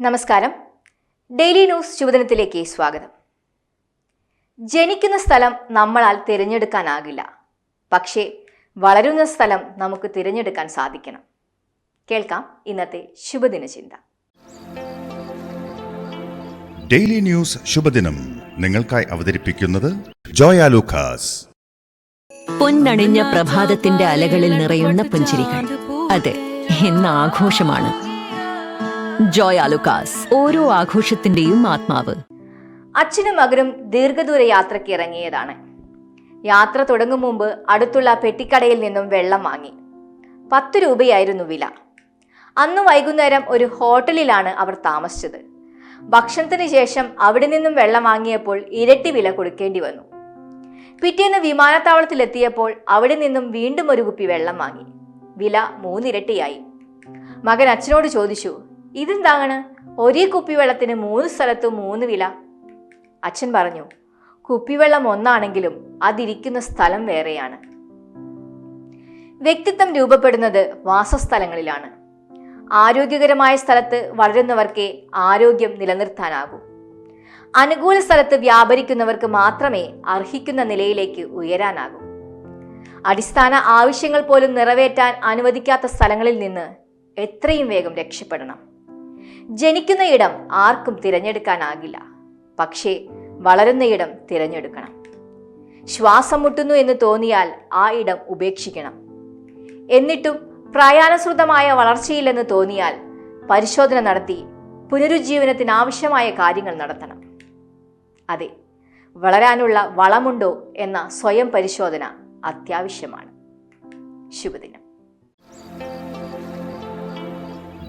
നമസ്കാരം. Daily news ശുഭദിനത്തിലേക്ക് സ്വാഗതം. ജനിക്കുന്ന സ്ഥലം നമ്മളാൽ തിരഞ്ഞെടുക്കാനാകില്ല. പക്ഷേ വളരുന്ന സ്ഥലം നമുക്ക് തിരഞ്ഞെടുക്കാൻ സാധിക്കണം. കേൾക്കാം ഇന്നത്തെ ശുഭദിന ചിന്ത. ഡെയിലി ന്യൂസ് ശുഭദിനം നിങ്ങൾക്കായി അവതരിപ്പിക്കുന്നത് ജോയ ലൂക്കാസ്. പൊന്നണിഞ്ഞ പ്രഭാതത്തിന്റെ അലകളിൽ നിറയുന്ന പുഞ്ചിരികൾ. അതെ എന്ന ആഘോഷമാണ് ജോയ് ആലുക്കാസ് ഓരോ ആഘോഷത്തിന്റെയും ആത്മാവ്. അച്ഛനും മകനും ദീർഘദൂര യാത്രയ്ക്ക് ഇറങ്ങിയതാണ്. യാത്ര തുടങ്ങും മുമ്പ് അടുത്തുള്ള പെട്ടിക്കടയിൽ നിന്നും വെള്ളം വാങ്ങി. പത്ത് രൂപയായിരുന്നു വില. അന്ന് വൈകുന്നേരം ഒരു ഹോട്ടലിലാണ് അവർ താമസിച്ചത്. ഭക്ഷണത്തിന് ശേഷം അവിടെ നിന്നും വെള്ളം വാങ്ങിയപ്പോൾ ഇരട്ടി വില കൊടുക്കേണ്ടി വന്നു. പിറ്റേന്ന് വിമാനത്താവളത്തിലെത്തിയപ്പോൾ അവിടെ നിന്നും വീണ്ടും ഒരു കുപ്പി വെള്ളം വാങ്ങി. വില മൂന്നിരട്ടിയായി. മകൻ അച്ഛനോട് ചോദിച്ചു ഇതെന്താണ് ഒരേ കുപ്പിവെള്ളത്തിന് മൂന്ന് സ്ഥലത്തും മൂന്ന് വില. അച്ഛൻ പറഞ്ഞു കുപ്പിവെള്ളം ഒന്നാണെങ്കിലും അതിരിക്കുന്ന സ്ഥലം വേറെയാണ്. വ്യക്തിത്വം രൂപപ്പെടുന്നത് വാസസ്ഥലങ്ങളിലാണ്. ആരോഗ്യകരമായ സ്ഥലത്ത് വളരുന്നവർക്കേ ആരോഗ്യം നിലനിർത്താനാകൂ. അനുകൂല സ്ഥലത്ത് വ്യാപരിക്കുന്നവർക്ക് മാത്രമേ അർഹിക്കുന്ന നിലയിലേക്ക് ഉയരാനാകൂ. അടിസ്ഥാന ആവശ്യങ്ങൾ പോലും നിറവേറ്റാൻ അനുവദിക്കാത്ത സ്ഥലങ്ങളിൽ നിന്ന് എത്രയും വേഗം രക്ഷപ്പെടണം. ജനിക്കുന്ന ഇടം ആർക്കും തിരഞ്ഞെടുക്കാനാകില്ല. പക്ഷേ വളരുന്ന ഇടം തിരഞ്ഞെടുക്കണം. ശ്വാസം മുട്ടുന്നു എന്ന് തോന്നിയാൽ ആ ഇടം ഉപേക്ഷിക്കണം. എന്നിട്ടും പ്രായാനുസൃതമായ വളർച്ചയില്ലെന്ന് തോന്നിയാൽ പരിശോധന നടത്തി പുനരുജ്ജീവനത്തിന് ആവശ്യമായ കാര്യങ്ങൾ നടത്തണം. അതെ വളരാനുള്ള വളമുണ്ടോ എന്ന സ്വയം പരിശോധന അത്യാവശ്യമാണ്. ശുഭദിനം.